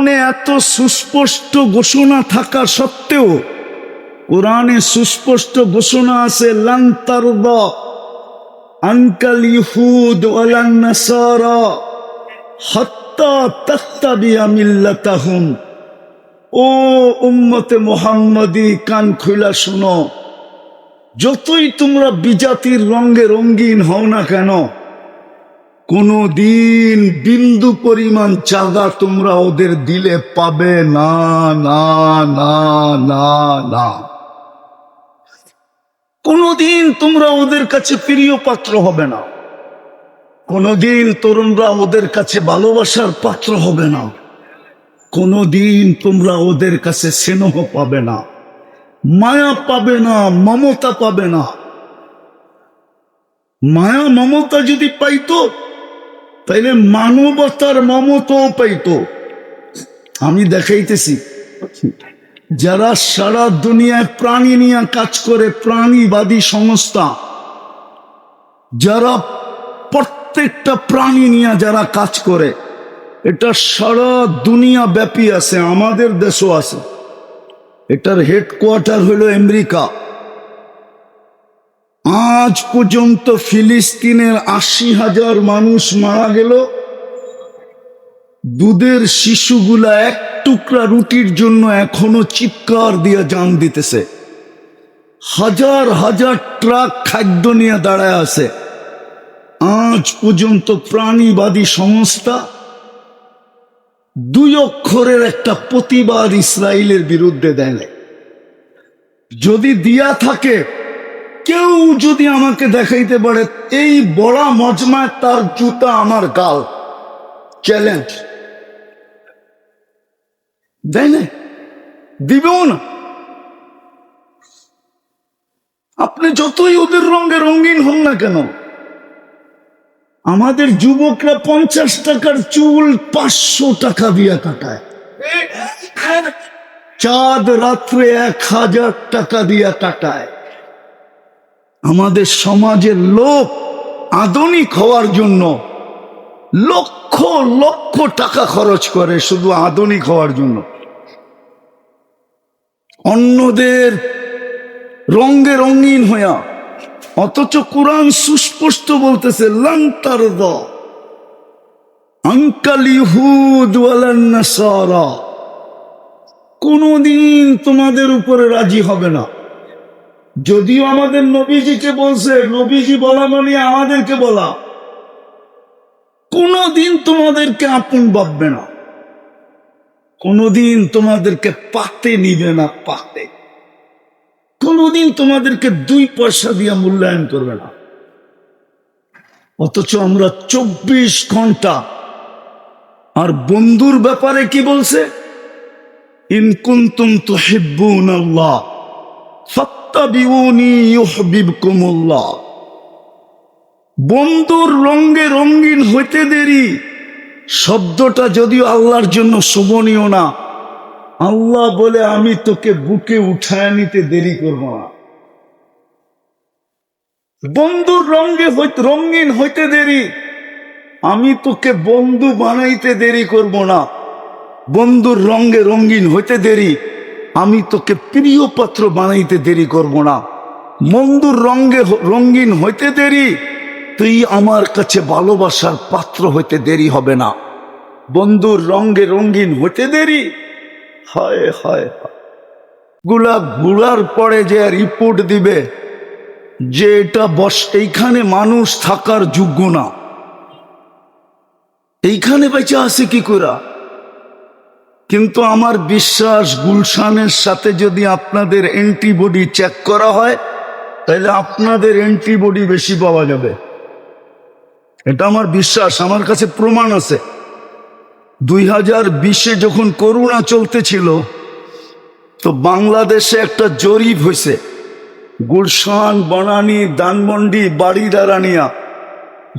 কোরআনে এত সুস্পষ্ট ঘোষণা থাকা সত্ত্বেও কোরআনে সুস্পষ্ট ঘোষণা আছে লান্তারদ আনকাল ইহুদ ও কান যতই তোমরা বিজাতির রঙে রঙ্গিন হও না কেন কোনো দিন বিন্দু পরিমাণ চাঁদা তোমরা ওদের দিলে পাবে না না না না না। কোনোদিন তোমরা ওদের কাছে প্রিয় পাত্র হবে না। কোনোদিন তরুণরা ওদের কাছে ভালোবাসার পাত্র হবে না। কোনোদিন তোমরা ওদের কাছে স্নেহ পাবে না, মায়া পাবে না, মমতা পাবে না। মায়া, মমতা যদি পাইতো তাইলে মানবতার মমতাও পাইতো। আমি দেখাইতেছি, যারা সারা দুনিয়ায় প্রাণী নিয়ে কাজ করে, প্রাণীবাদী সংস্থা, যারা প্রত্যেকটা প্রাণী নিয়ে যারা কাজ করে, এটা সারা দুনিয়া ব্যাপী আছে, আমাদের দেশও আছে। এটার হেডকোয়ার্টার হলো আমেরিকা। আজ পর্যন্ত ফিলিস্তিনের আশি হাজার মানুষ মারা গেল। দুধের শিশুগুলা এক টুকরা রুটির জন্য এখনও চিৎকার দিয়ে জান দিতেছে। হাজার হাজার ট্রাক খাদ্য নিয়ে দাঁড়ায় আছে। আজ পর্যন্ত প্রাণীবাদী সংস্থা দুই অক্ষরের একটা প্রতিবাদ ইসরায়েলের বিরুদ্ধে দেয় যদি দিয়া থাকে কেউ যদি আমাকে দেখাইতে পারে, এই বড়া মজমায় তার জুতা আমার গাল। চ্যালেঞ্জ দেয় না দিবেও না। আপনি যতই ওদের রঙে রঙিন হন না কেন, আমাদের যুবকরা পঞ্চাশ টাকার চুল পাঁচশো টাকা দিয়ে কাটায়। চাঁদ রাত্রে এক হাজার টাকা দিয়ে কাটায়। আমাদের সমাজের লোক আধুনিক হওয়ার জন্য লক্ষ লক্ষ টাকা খরচ করে শুধু আধুনিক হওয়ার জন্য। অন্যদের রঙ্গে রঙিন হইয়া, অথচ কোরআন সুস্পষ্ট বলতেছে লান্তার দ কোনদিন তোমাদের উপরে রাজি হবে না। যদিও আমাদের নবীজিকে বলছে, নবীজি বলা মানে আমাদেরকে বলা। কোনদিন তোমাদেরকে আপন ভাববে না। কোনদিন তোমাদেরকে পাতে নিবে না, পাতে। কোনদিন তোমাদেরকে দুই পয়সা দিয়ে মূল্যায়ন করবে না। অথচ আমরা চব্বিশ ঘণ্টা আর বন্ধুর ব্যাপারে কি বলছে? ইনকুন্তুম তো হিব্বুন আল্লাহ বন্ধুর রঙ্গে রঙ্গিন হইতে দেরি। শব্দটা যদিও আল্লাহর জন্য শোভনীয় না, আল্লাহ বলে আমি তোকে বুকে উঠায় নিতে দেরি করব না। বন্ধুর রঙ্গে রঙ্গিন হইতে দেরি, আমি তোকে বন্ধু বানাইতে দেরি করব না। বন্ধুর রঙ্গে রঙ্গিন হইতে দেরি আমি তোকে প্রিয় পাত্র বানাইতে দেরি করব না। বন্ধুর রঙ্গে রঙ্গিন হইতে দেরি। তুই আমার কাছে ভালোবাসার পাত্র হইতে দেরি হবে না। বন্ধুর রঙ্গে রঙ্গিন হইতে দেরি। হায় হায়। গুলা ঘুরার পরে যে রিপোর্ট দিবে, যে এটা বস, এইখানে মানুষ থাকার যোগ্য না। এইখানে বেঁচে আছে কি করা কিন্তু আমার বিশ্বাস গুলশানের সাথে যদি আপনাদের অ্যান্টিবডি চেক করা হয়, তাহলে আপনাদের অ্যান্টিবডি বেশি পাওয়া যাবে। এটা আমার বিশ্বাস, আমার কাছে প্রমাণ আছে। দুই হাজার বিশে যখন করোনা চলতেছিল, তো বাংলাদেশে একটা জরিপ হয়েছে। গুলশান, বনানী দানমন্ডি বাড়ি দাঁড়ানিয়া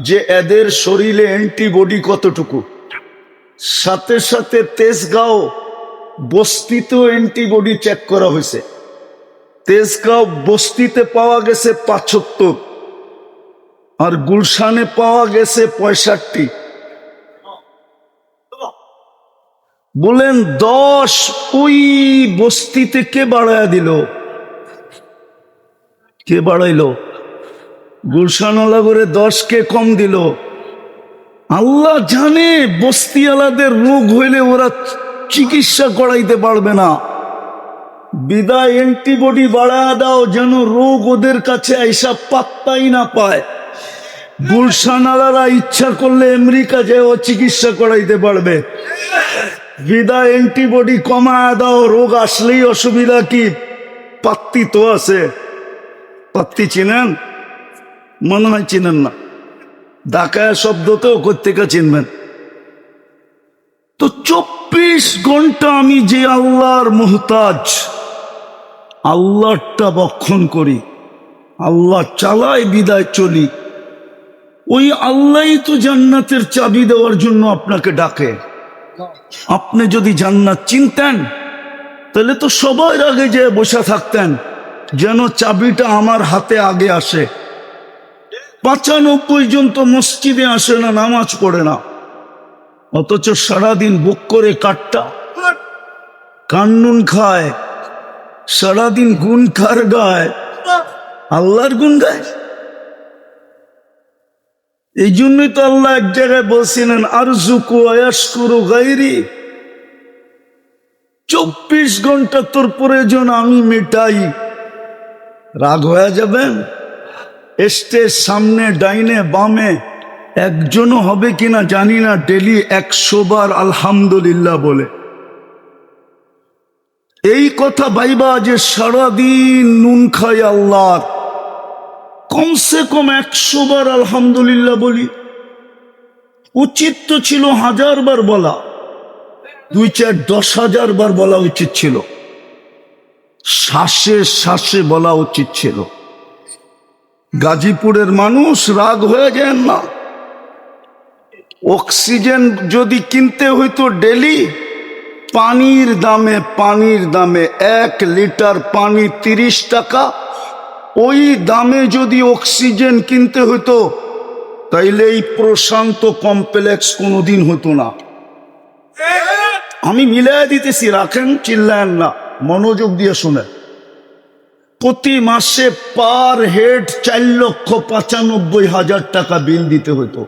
যে এদের শরীরে অ্যান্টিবডি কতটুকু? সাথে সাথে তেজগাঁও বস্তিতেও অ্যান্টিবডি চেক করা হয়েছে। তেজগাঁও বস্তিতে পাওয়া গেছে পাঁচাত্তর আর গুলশানে পাওয়া গেছে পঁয়ষট্টি। বলেন, দশ ওই বস্তিতে কে বাড়ায়া দিল? কে বাড়াইল? গুলশানওয়ালা করে দশ কে কম দিল? আল্লাহ জানে বস্তিওয়ালাদের রোগ হইলে ওরা চিকিৎসা করাইতে পারবে না। বিদায় অ্যান্টিবডি বাড়া দাও যেন রোগ ওদের কাছে এইসব পাত্তাই না পায়। গুলশানালারা ইচ্ছা করলে আমেরিকা যেও চিকিৎসা করাইতে পারবে। বিদায় অ্যান্টিবডি কমায় দাও, রোগ আসলেই অসুবিধা কি? পাত্তি তো আছে। পাত্তি চিনেন? মনে হয় চিনেন না। ডাকায় শব্দতেও কোথেকে চিনবেন? তো চব্বিশ ঘণ্টা আমি যে আল্লাহর মোহতাজ আল্লাহটা বক্ষণ করি, আল্লাহ চালায় বিদায় চলি, ওই আল্লাহই তো জান্নাতের চাবি দেওয়ার জন্য আপনাকে ডাকে। আপনি যদি জান্নাত চিনতেন, তাহলে তো সবার আগে যে বসে থাকতেন, যেন চাবিটা আমার হাতে আগে আসে। পঁচানব্বই জন তো মসজিদে আসে না, নামাজ পড়ে না। অথচ সারাদিন বুক করে কাটটা। কান্নুন খায়, সারাদিন গুণ কার গায়, আল্লাহর গুণ গায়। এই জন্যই তো আল্লাহ এক জায়গায় বলছিলেন আর জুকু আয়াসকুরু গাইরি চব্বিশ ঘণ্টা তোর প্রয়োজন, আমি মেটাই। রাগ হয়ে যাবেন? স্টেজ সামনে, ডাইনে, বামে, একজনও হবে কিনা জানি না, ডেলি একশো বার আলহামদুলিল্লাহ বলে। এই কথা ভাইবা যে সারাদিন নুন খাই আল্লাহর, কমসে কম একশো বার আলহামদুলিল্লাহ বলি। উচিত তো ছিল হাজার বার বলা, দুই চার দশ হাজার বার বলা উচিত ছিল। শ্বাসে শ্বাসে বলা উচিত ছিল। গাজীপুরের মানুষ রাগ হয়ে যায় না। অক্সিজেন যদি কিনতে হইতো ডেলি, পানির দামে পানির দামে এক লিটার পানি তিরিশ টাকা। ওই দামে যদি অক্সিজেন কিনতে হতো তাইলে এই প্রশান্ত কমপ্লেক্স কোনোদিন হতো না। আমি মিলাই দিতেছি, রাখেন, চিল্লায়েন না। মনোযোগ দিয়ে শুনে প্রতি মাসে পার হেড চার লক্ষ পঁচানব্বই হাজার টাকা বিল দিতে হতো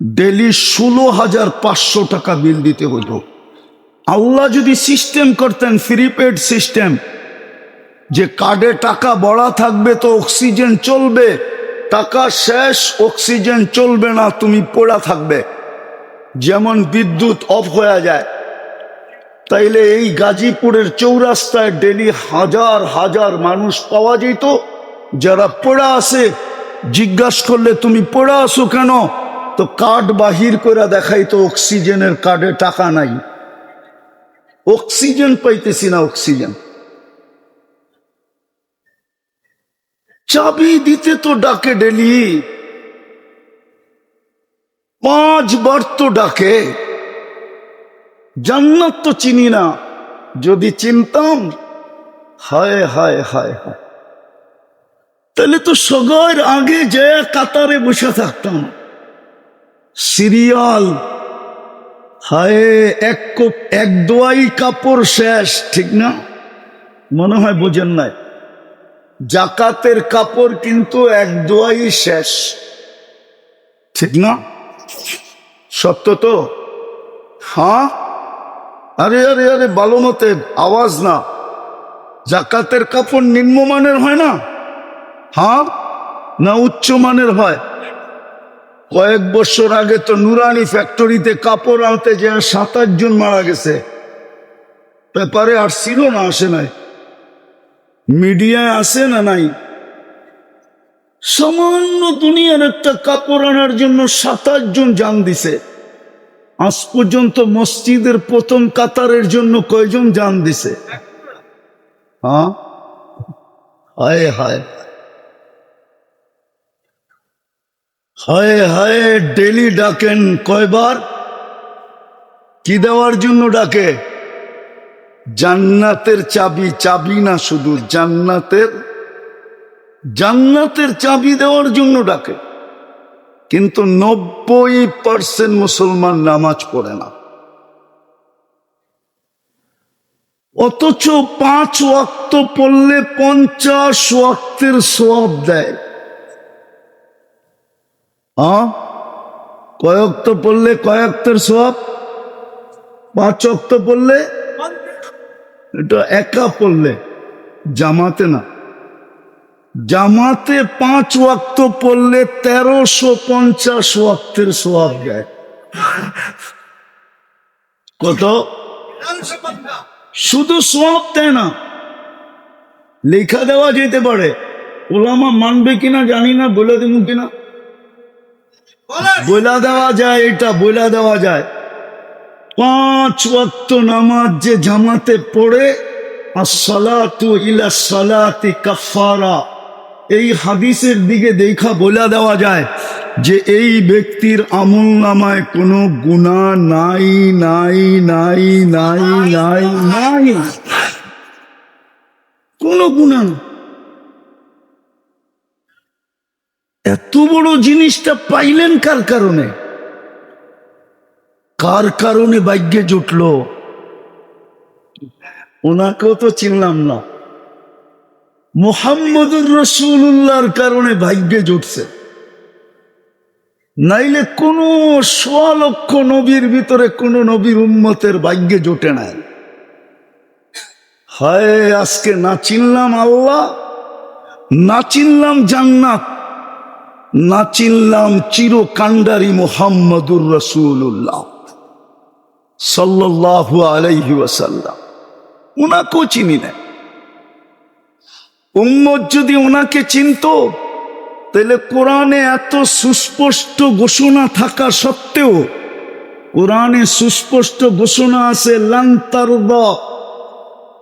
ডেলি ষোলো হাজার পাঁচশো টাকা বিল দিতে হতো আল্লাহ যদি সিস্টেম করতেন ফ্রি পেড সিস্টেম, যে কার্ডে টাকা বড়া থাকবে তো অক্সিজেন চলবে, টাকা শেষ, অক্সিজেন চলবে না, তুমি পড়া থাকবে। যেমন বিদ্যুৎ অফ হয়ে যায় তাইলে এই গাজীপুরের চৌরাস্তায় ডেলি হাজার হাজার মানুষ পাওয়া যেত। যারা পড়া আছে, জিজ্ঞাসা করলে, তুমি পড়া আসো কেন? তো কার্ড বাহির করে দেখাই তো অক্সিজেনের কার্ডে টাকা নাই। অক্সিজেন পাইতেছি না, অক্সিজেন। চাবি দিতে তো ডাকে ডেলি। পাঁচবার তো ডাকে। জান্নাত তো চিনি না। যদি চিনতাম, হায় হায় হায় হায়। তাহলে তো সগর আগে যে কাতারে বসে থাকতাম। সিরিয়াল, হায়, এক কোপ, এক দোয়াই কাপড় শেষ, ঠিক না? মনে হয় বোঝেন নাই। জাকাতের কাপড় কিন্তু এক দোয়াই শেষ, ঠিক না? সত্য তো? হ্যাঁ? আরে আরে আরে ভালো মতে আওয়াজ না। জাকাতের কাপড় নিম্নমানের হয় না? হ্যাঁ না উচ্চমানের হয়? কয়েক বছর আগে তো নুরানি ফ্যাক্টরিতে কাপড় আনতে যে সাতাশ জন মারা গেছে। পেপারে আর ছিল না, আসে নাই। মিডিয়ায় আসে না নাই? সামান্য দুনিয়ার একটা কাপড় আনার জন্য সাতাশ জন জান দিছে। আজ পর্যন্ত মসজিদের প্রথম কাতারের জন্য কয়জন জান দিছে? হ্যাঁ? হায় হায় হায়। হায় ডেলি ডাকেন কয়বার? কি দেওয়ার জন্য ডাকে? জান্নাতের চাবি চাবি না শুধু জান্নাতের? জান্নাতের চাবি দেওয়ার জন্য ডাকে। কিন্তু নব্বই পার্সেন্ট মুসলমান নামাজ পড়ে না। অথচ পাঁচ ওয়াক্ত পড়লে পঞ্চাশ ওয়াক্তের সব দেয়। কয়েকত পড়লে কয়েকতের সব পাঁচ অক্ত পড়লে? এটা একা পড়লে, জামাতে না। জামাতে পাঁচ ওয়াক্ত পড়লে তেরোশো পঞ্চাশ ওয়াক্তের সোয়াব দেয় কত? শুধু সোয়াব দেয় না, লেখা দেওয়া যেতে পারে। ওলামা মানবে কিনা জানি না, বলে দেবো কিনা? বইলা দেওয়া যায়, এটা বইলা দেওয়া যায়। পাঁচ ওয়াক্ত নামাজ যে জামাতে পড়ে আর সালাতু ইলা সালাতি কাফারা এই হাদিসের দিকে দেখা বলে দেওয়া যায় যে এই ব্যক্তির আমল নামায় কোনো গুণা নাই নাই নাই নাই নাই নাই। কোনো গুণা এত বড় জিনিসটা পাইলেন কার কারণে? কার কারণে ভাগ্যে জুটল? ওনাকেও তো চিনলাম না। মোহাম্মদুর রসুল্লাহর কারণে ভাগ্যে জুটছে। নাইলে কোন সোয়া লক্ষ নবীর ভিতরে কোন নবীর উন্মতের ভাগ্যে জোটে নাই। হায়, আজকে না চিনলাম আল্লাহ, না চিনলাম জান্নাত, না চিনলাম চিরকাণ্ডারি মোহাম্মদুর রসুল্লাহ সাল্লাহু আলাইহি ওয়াসাল্লাম। ওনাকেও চিনি না উম্মত যদি ওনাকে চিনত, তাহলে কোরআনে এত সুস্পষ্ট ঘোষণা থাকা সত্ত্বেও, কোরআনে সুস্পষ্ট ঘোষণা আছে লান্তার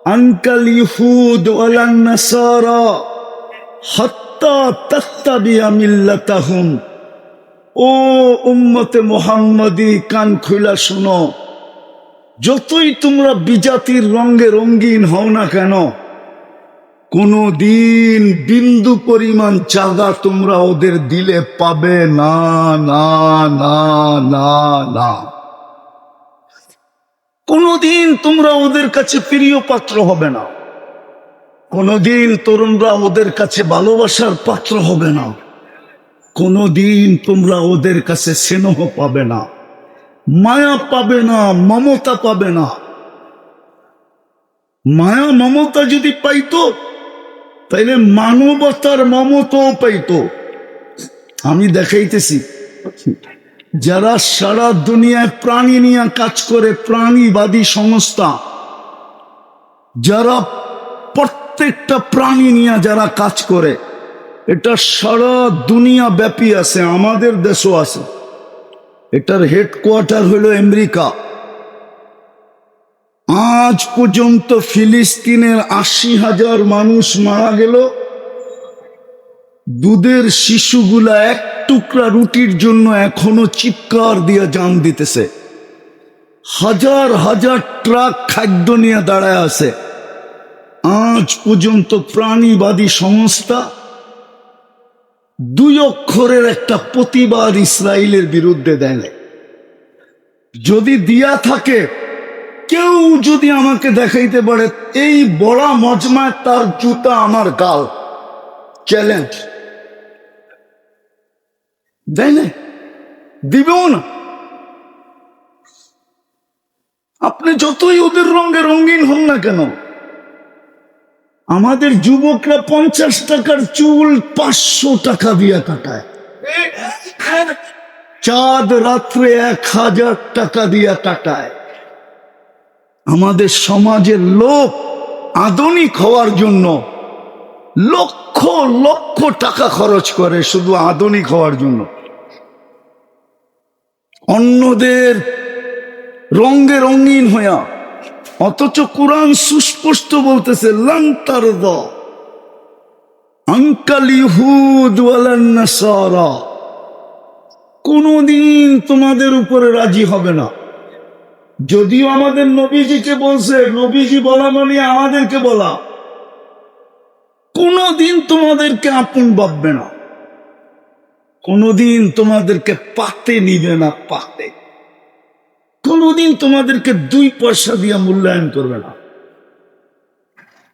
আনকাল ইহুদ ও উম্মতে কান শুনো, যতই তোমরা বিজাতির রঙে রঙ্গিন হও না কেন কোনো দিন বিন্দু পরিমাণ চাঁদা তোমরা ওদের দিলে পাবে না না না না না। কোনোদিন তোমরা ওদের কাছে প্রিয় পাত্র হবে না। কোনোদিন তরুণরা ওদের কাছে ভালোবাসার পাত্র হবে না। কোনোদিন তোমরা ওদের কাছে স্নেহ পাবে না, মায়া পাবে না, মমতা পাবে না। মায়া, মমতা যদি পাইতো তাইলে মানবতার মমতাও পাইতো। আমি দেখাইতেছি, যারা সারা দুনিয়ায় প্রাণী নিয়ে কাজ করে, প্রাণীবাদী সংস্থা, যারা প্রত্যেকটা প্রাণী নিয়ে যারা কাজ করে, এটা সারা দুনিয়া ব্যাপী আছে, আমাদের দেশও আছে। এটার হেডকোয়ার্টার হলো আমেরিকা। আজ পর্যন্ত ফিলিস্তিনের আশি হাজার মানুষ মারা গেল। দুধের শিশুগুলা এক টুকরা রুটির জন্য এখনও চিৎকার দিয়ে জান দিতেছে। হাজার হাজার ট্রাক খাদ্য নিয়ে দাঁড়ায় আছে। আজ পর্যন্ত প্রাণীবাদী সংস্থা দুই অক্ষরের একটা প্রতিবাদ ইসরায়েলের বিরুদ্ধে দেয় যদি দিয়া থাকে কেউ যদি আমাকে দেখাইতে পারে, এই বড়া মজমায় তার জুতা আমার গাল। চ্যালেঞ্জ দেয় না দিবেও না। আপনি যতই ওদের রঙে রঙিন হন না কেন, আমাদের যুবকরা পঞ্চাশ টাকার চুল পাঁচশো টাকা দিয়ে কাটায়। চাঁদ রাত্রে এক হাজার টাকা দিয়ে কাটায়। আমাদের সমাজের লোক আধুনিক হওয়ার জন্য লক্ষ লক্ষ টাকা খরচ করে শুধু আধুনিক হওয়ার জন্য। অন্যদের রঙ্গে রঙিন হইয়া, অথচ কোরআন সুস্পষ্ট বলতেছে লান্তার দ কোনদিন তোমাদের উপরে রাজি হবে না। যদিও আমাদের নবীজিকে বলছে, নবীজি বলা মানে আমাদেরকে বলা। কোনদিন তোমাদেরকে আপন ভাববে না। কোনদিন তোমাদেরকে পাতে নিবে না, পাতে। কোনদিন তোমাদেরকে দুই পয়সা দিয়ে মূল্যায়ন করবে না।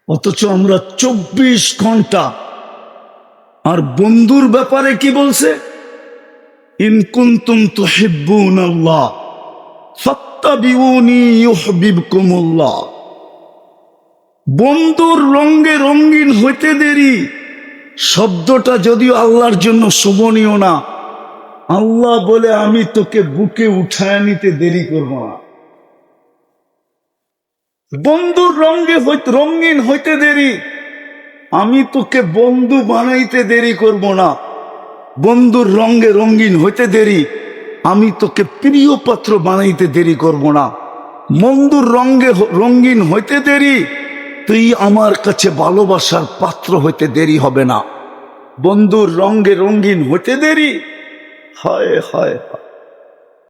অথচ আমরা চব্বিশ ঘণ্টা আর বন্ধুর ব্যাপারে কি বলছে? ইনকুন্তুম তো হিব্বুন আল্লাহ বন্ধুর রঙ্গে রঙ্গিন হইতে দেরি। শব্দটা যদিও আল্লাহর জন্য শোভনীয় না, আল্লাহ বলে আমি তোকে বুকে উঠায় নিতে দেরি করব না। বন্ধুর রঙ্গে রঙিন হইতে দেরি, আমি তোকে বন্ধু বানাইতে দেরি করব না। বন্ধুর রঙ্গে রঙিন হইতে দেরি আমি তোকে প্রিয় পাত্র বানাইতে দেরি করব না। মন্দুর রঙ্গে রঙ্গিন রঙিন হইতে দেরি। তুই আমার কাছে ভালোবাসার পাত্র হইতে দেরি হবে না। বন্ধুর রঙ্গে রঙিন হইতে দেরি। হয় হয়, হায়।